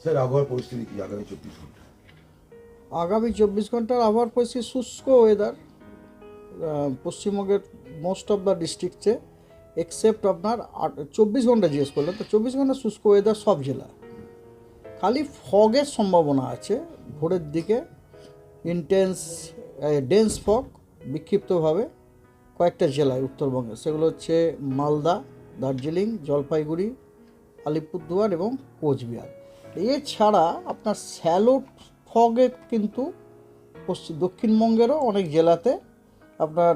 Sir আবহাওয়ার পরিস্থিতি কি? আগামী চব্বিশ ঘণ্টা। আগামী চব্বিশ ঘণ্টার আবহাওয়ার পরিস্থিতি শুষ্ক ওয়েদার পশ্চিমবঙ্গের মোস্ট অফ দ্য ডিস্ট্রিক্টসে এক্সেপ্ট আপনার চব্বিশ ঘণ্টা জিজ্ঞেস করলেন তো চব্বিশ ঘণ্টা শুষ্ক ওয়েদার সব জেলা খালি ফগের সম্ভাবনা আছে ভোরের দিকে ইন্টেন্স ডেন্স ফগ বিক্ষিপ্তভাবে কয়েকটা জেলায় উত্তরবঙ্গে। সেগুলো হচ্ছে মালদা দার্জিলিং জলপাইগুড়ি আলিপুরদুয়ার এবং কোচবিহার। এছাড়া আপনার স্যালো ফগে কিন্তু পশ্চিম দক্ষিণবঙ্গেরও অনেক জেলাতে আপনার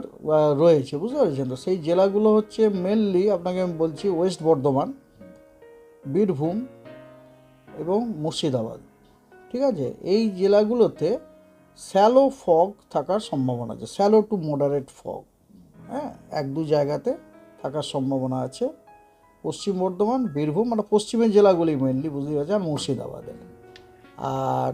রয়েছে, বুঝতে পেরেছেন তো? সেই জেলাগুলো হচ্ছে মেনলি আপনাকে আমি বলছি ওয়েস্ট বর্ধমান, বীরভূম এবং মুর্শিদাবাদ, ঠিক আছে? এই জেলাগুলোতে স্যালো ফগ থাকার সম্ভাবনা আছে, স্যালো টু মডারেট ফগ হ্যাঁ? এক দু জায়গাতে থাকার সম্ভাবনা আছে। পশ্চিম বর্ধমান, বীরভূম মানে পশ্চিমের জেলাগুলি মেনলি বুঝতে পারছেন, আর মুর্শিদাবাদে। আর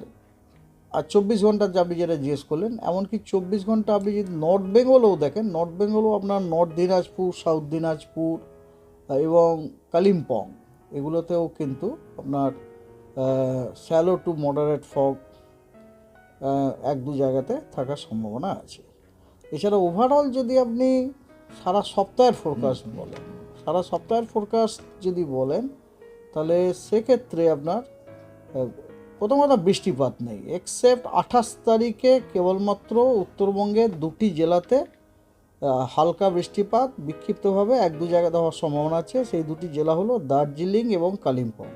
আর চব্বিশ ঘণ্টা যে আপনি যেটা জিজ্ঞেস করলেন, এমনকি চব্বিশ ঘণ্টা আপনি যদি নর্থ বেঙ্গলও দেখেন, নর্থ বেঙ্গলও আপনার নর্থ দিনাজপুর, সাউথ দিনাজপুর এবং কালিম্পং, এগুলোতেও কিন্তু আপনার স্যালো টু মডারেট ফগ এক দু জায়গাতে থাকার সম্ভাবনা আছে। এছাড়া ওভারঅল যদি আপনি সারা সপ্তাহের ফোরকাস্ট বলেন সারা সপ্তাহের ফোরকাস্ট যদি বলেন, তাহলে সেক্ষেত্রে আপনার প্রথমত বৃষ্টিপাত নেই এক্সেপ্ট আঠাশ তারিখে কেবলমাত্র উত্তরবঙ্গের দুটি জেলাতে হালকা বৃষ্টিপাত বিক্ষিপ্তভাবে এক দু জায়গাতে হওয়ার সম্ভাবনা আছে, সেই দুটি জেলা হলো দার্জিলিং এবং কালিম্পং।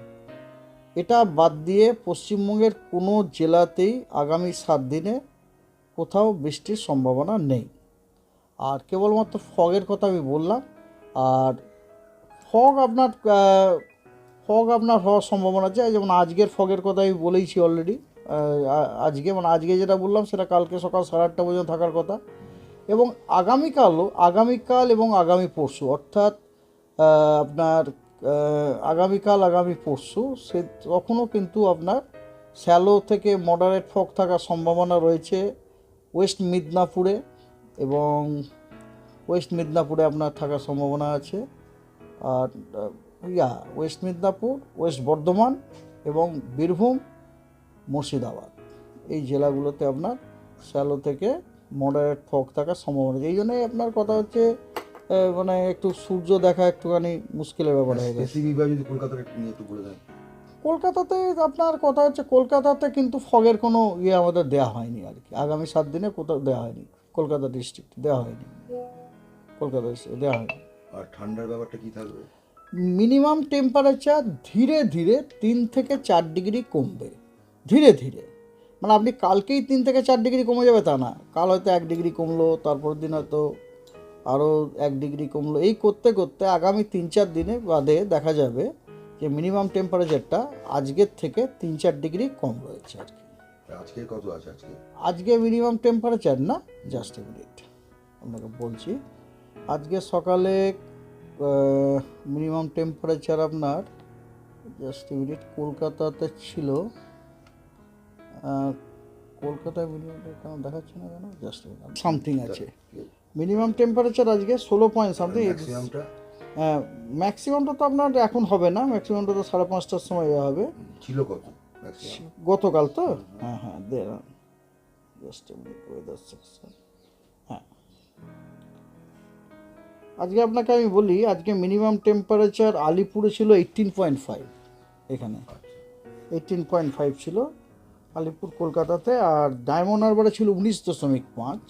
এটা বাদ দিয়ে পশ্চিমবঙ্গের কোনো জেলাতেই আগামী সাত দিনে কোথাও বৃষ্টির সম্ভাবনা নেই। আর কেবলমাত্র ফগের কথা আমি বললাম, আর ফগ আপনার ফগ আপনার হওয়ার সম্ভাবনা আছে। যেমন আজকের ফগের কথা আমি বলেইছি অলরেডি আজকে মানে আজকে যেটা বললাম, সেটা কালকে সকাল সাড়ে আটটা পর্যন্ত থাকার কথা। এবং আগামীকালও আগামীকাল এবং আগামী পরশু, অর্থাৎ আপনার আগামীকাল, আগামী পরশু, সে তখনও কিন্তু আপনার শ্যালো থেকে মডারেট ফগ থাকার সম্ভাবনা রয়েছে ওয়েস্ট মিদনাপুরে এবং ওয়েস্ট মিদনাপুরে আপনার থাকার সম্ভাবনা আছে। Yeah west Midnapore west Bardhaman এবং বীরভূম মুর্শিদাবাদ। এই জেলাগুলোতে আপনার শ্যালো থেকে মডারেট ফগ থাকার সম্ভাবনা এই জন্যই আপনার কথা হচ্ছে মানে একটু সূর্য দেখা একটুখানি মুশকিলের ব্যাপার হয়ে গেছে। যদি কলকাতার একটু নিয়ে একটু বলে দেন কলকাতাতে আপনার কথা হচ্ছে কলকাতাতে কিন্তু ফগের কোনো ইয়ে আমাদের দেওয়া হয়নি আর কি। আগামী সাত দিনে কোথাও দেওয়া হয়নি। কলকাতা ডিস্ট্রিক্ট দেওয়া হয়নি। কলকাতা দেওয়া হয়নি। আর ঠান্ডার ব্যাপারটা কি থাকবে? মিনিমাম টেম্পারেচার ধীরে ধীরে তিন থেকে চার ডিগ্রি কমবে। ধীরে ধীরে। মানে আপনি কালকেই তিন থেকে চার ডিগ্রি কমে যাবে তা না। কাল হয়তো এক ডিগ্রি কমলো তারপর দিন হয়তো আরও এক ডিগ্রি কমলো। এই করতে করতে আগামী তিন চার দিনে বাদে দেখা যাবে যে মিনিমাম টেম্পারেচারটা আজকের থেকে তিন চার ডিগ্রি কম রয়েছে আর কি। আজকে কত আছে আজকে? আজকে মিনিমাম টেম্পারেচার না জাস্ট এ মিনিট। আপনাকে বলছি আজকে সকালে মিনিমাম টেম্পারেচার আপনার জাস্ট মিনিট কলকাতাতে ছিল। কলকাতায় মিনিমাম কেন দেখাচ্ছে না কেন? জাস্ট সামথিং আছে। মিনিমাম টেম্পারেচার আজকে ষোলো পয়েন্ট সামথিং ম্যাক্সিমামটা ম্যাক্সিমামটা তো আপনার এখন হবে না ম্যাক্সিমামটা তো সাড়ে পাঁচটার সময় হবে। ছিল কত? গতকাল তো? হ্যাঁ হ্যাঁ দে জাস্ট মিনিট ওয়েদার সেকশন হ্যাঁ। আজকে আপনাকে আমি বলি, আজকে মিনিমাম টেম্পারেচার আলিপুরে ছিল এইটিন পয়েন্ট ফাইভ এখানে। এইটিন পয়েন্ট ফাইভ ছিল আলিপুর কলকাতাতে, আর ডায়মন্ড হারবারে ছিল উনিশ দশমিক পাঁচ,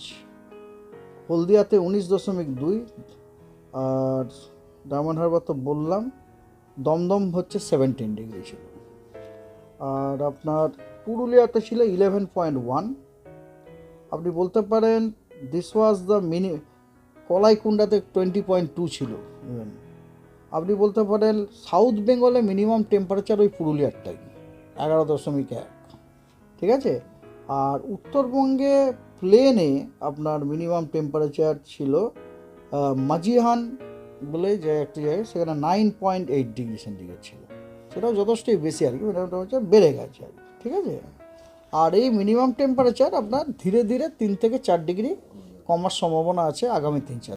হলদিয়াতে উনিশ দশমিক দুই, আর ডায়মন্ড হারবার তো বললাম, দমদম হচ্ছে সেভেন্টিন ডিগ্রি ছিল। আর আপনার পুরুলিয়াতে ছিল ইলেভেন পয়েন্ট ওয়ান আপনি বলতে পারেন দিস ওয়াজ দ্য মিনি কলাইকুণ্ডাতে টোয়েন্টি পয়েন্ট টু ছিল। ইভেন আপনি বলতে পারেন সাউথ বেঙ্গলে মিনিমাম টেম্পারেচার ওই পুরুলিয়ারটাই এগারো দশমিক এক। ঠিক আছে? আর উত্তরবঙ্গে প্লেনে আপনার মিনিমাম টেম্পারেচার ছিল আহ, মাঝিহান বলে যে একটি জায়গায় সেখানে nine point eight degree centigrade ছিল। সেটাও যথেষ্টই বেশি আর কি মিনিমাম টেম্পারেচার বেড়ে গেছে আর কি। ঠিক আছে? আর এই মিনিমাম টেম্পারেচার আপনার ধীরে ধীরে তিন থেকে চার ডিগ্রি কমার সম্ভাবনা আছে আগামী তিন চার